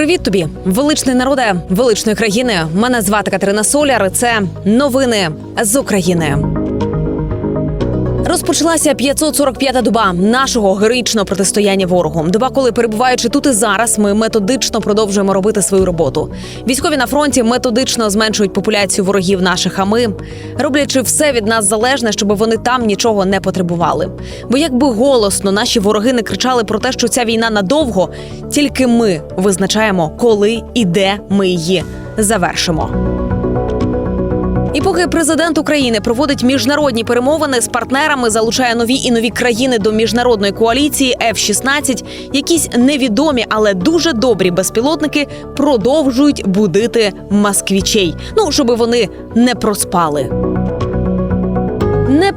Привіт тобі, величний народе величної країни. Мене звати Катерина Соляр. Це новини з України. Розпочалася 545-та доба нашого героїчного протистояння ворогу. Доба, коли перебуваючи тут і зараз, ми методично продовжуємо робити свою роботу. Військові на фронті методично зменшують популяцію ворогів наших. А ми роблячи все від нас залежне, щоб вони там нічого не потребували. Бо якби голосно наші вороги не кричали про те, що ця війна надовго, тільки ми визначаємо, коли і де ми її завершимо. І поки президент України проводить міжнародні перемовини з партнерами, залучає нові і нові країни до міжнародної коаліції F-16, якісь невідомі, але дуже добрі безпілотники продовжують будити москвічей. Ну щоби вони не проспали.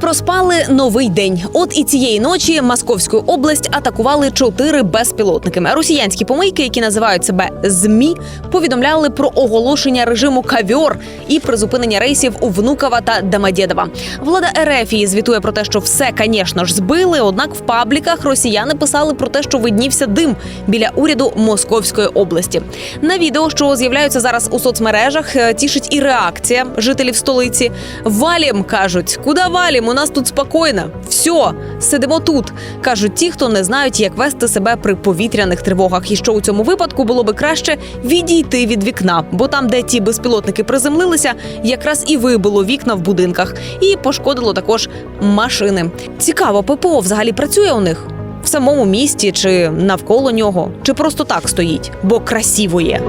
Проспали новий день. От і цієї ночі Московську область атакували чотири безпілотники. Росіянські помийки, які називають себе ЗМІ, повідомляли про оголошення режиму кавьор і призупинення рейсів у Внуково та Домодєдово. Влада Ерефії звітує про те, що все, звісно ж, збили. Однак в пабліках росіяни писали про те, що виднівся дим біля уряду Московської області. На відео, що з'являються зараз у соцмережах, е, тішить і реакція жителів столиці. Валім кажуть, куди валім? Нас тут спокійно. Все, сидимо тут. кажуть ті, хто не знають, як вести себе при повітряних тривогах, і що у цьому випадку було би краще відійти від вікна, бо там, де ті безпілотники приземлилися, якраз і вибило вікна в будинках, і пошкодило також машини. Цікаво, ППО взагалі працює у них в самому місті чи навколо нього, чи просто так стоїть, бо красиво є.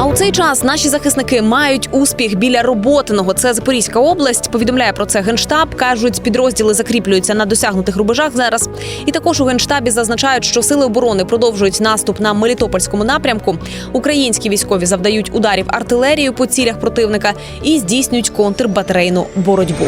А у цей час наші захисники мають успіх біля роботиного. Це Запорізька область. Повідомляє про це генштаб. кажуть, підрозділи закріплюються на досягнутих рубежах зараз. І також у генштабі зазначають, що сили оборони продовжують наступ на Мелітопольському напрямку. Українські військові завдають ударів артилерією по цілях противника і здійснюють контрбатарейну боротьбу.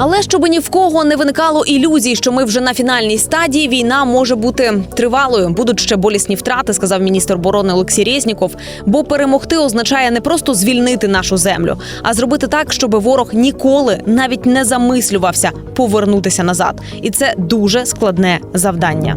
Але щоб ні в кого не виникало ілюзій, що ми вже на фінальній стадії, війна може бути тривалою. Будуть ще болісні втрати, сказав міністр оборони Олексій Резніков. Бо перемогти означає не просто звільнити нашу землю, а зробити так, щоб ворог ніколи навіть не замислювався повернутися назад. І це дуже складне завдання.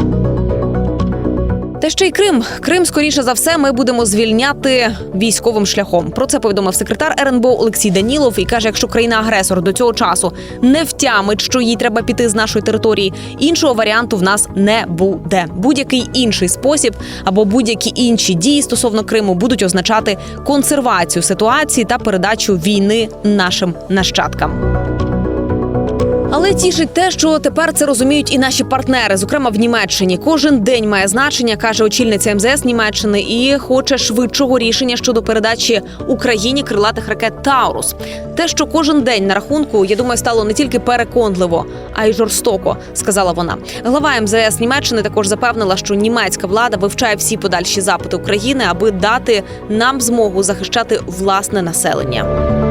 Та ще й Крим. Крим, скоріше за все, ми будемо звільняти військовим шляхом. Про це повідомив секретар РНБО Олексій Данілов і каже: якщо країна-агресор до цього часу не втямить, що їй треба піти з нашої території, іншого варіанту в нас не буде. Будь-який інший спосіб або будь-які інші дії стосовно Криму будуть означати консервацію ситуації та передачу війни нашим нащадкам. Але тішить те, що тепер це розуміють і наші партнери, зокрема в Німеччині. Кожен день має значення, каже очільниця МЗС Німеччини, і хоче швидшого рішення щодо передачі Україні крилатих ракет Таурус. Те, що кожен день на рахунку, я думаю, стало не тільки переконливо, а й жорстоко, сказала вона. Глава МЗС Німеччини також запевнила, що німецька влада вивчає всі подальші запити України, аби дати нам змогу захищати власне населення.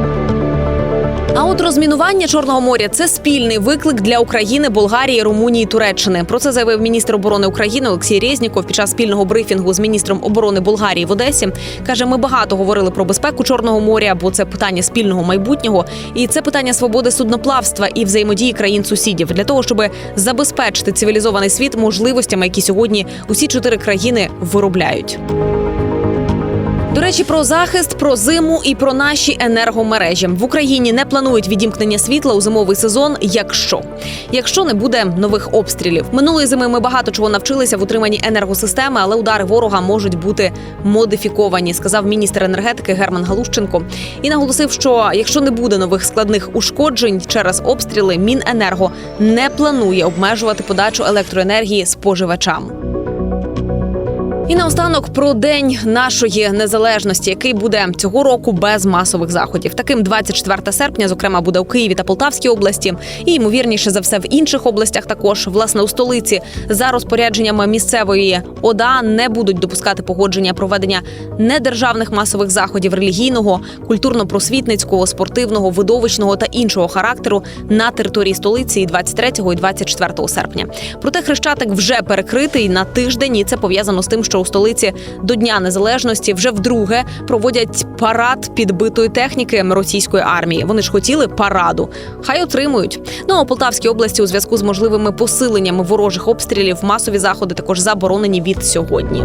А от розмінування Чорного моря це спільний виклик для України, Болгарії, Румунії, Туреччини. Про це заявив міністр оборони України Олексій Резніков під час спільного брифінгу з міністром оборони Болгарії в Одесі. каже: ми багато говорили про безпеку Чорного моря, бо це питання спільного майбутнього, і це питання свободи судноплавства і взаємодії країн сусідів для того, щоб забезпечити цивілізований світ можливостями, які сьогодні усі чотири країни виробляють. Речі, про захист, про зиму і про наші енергомережі в Україні не планують відімкнення світла у зимовий сезон. Якщо якщо не буде нових обстрілів, минулої зими ми багато чого навчилися в утриманні енергосистеми, але удари ворога можуть бути модифіковані, сказав міністр енергетики Герман Галущенко. І наголосив, що якщо не буде нових складних ушкоджень через обстріли, Міненерго не планує обмежувати подачу електроенергії споживачам. І наостанок про день нашої незалежності, який буде цього року без масових заходів. Таким 24 серпня, зокрема, буде у Києві та Полтавській області, і ймовірніше за все в інших областях. Також власне у столиці за розпорядженнями місцевої ОДА не будуть допускати погодження проведення недержавних масових заходів релігійного, культурно-просвітницького, спортивного, видовищного та іншого характеру на території столиці і 23 і 24 серпня. Проте хрещатик вже перекритий на тиждень, і це пов'язано з тим, у столиці до Дня Незалежності вже вдруге проводять парад підбитої техніки російської армії. Вони ж хотіли параду. Хай отримують. Ну а у Полтавській області у зв'язку з можливими посиленнями ворожих обстрілів масові заходи також заборонені від сьогодні.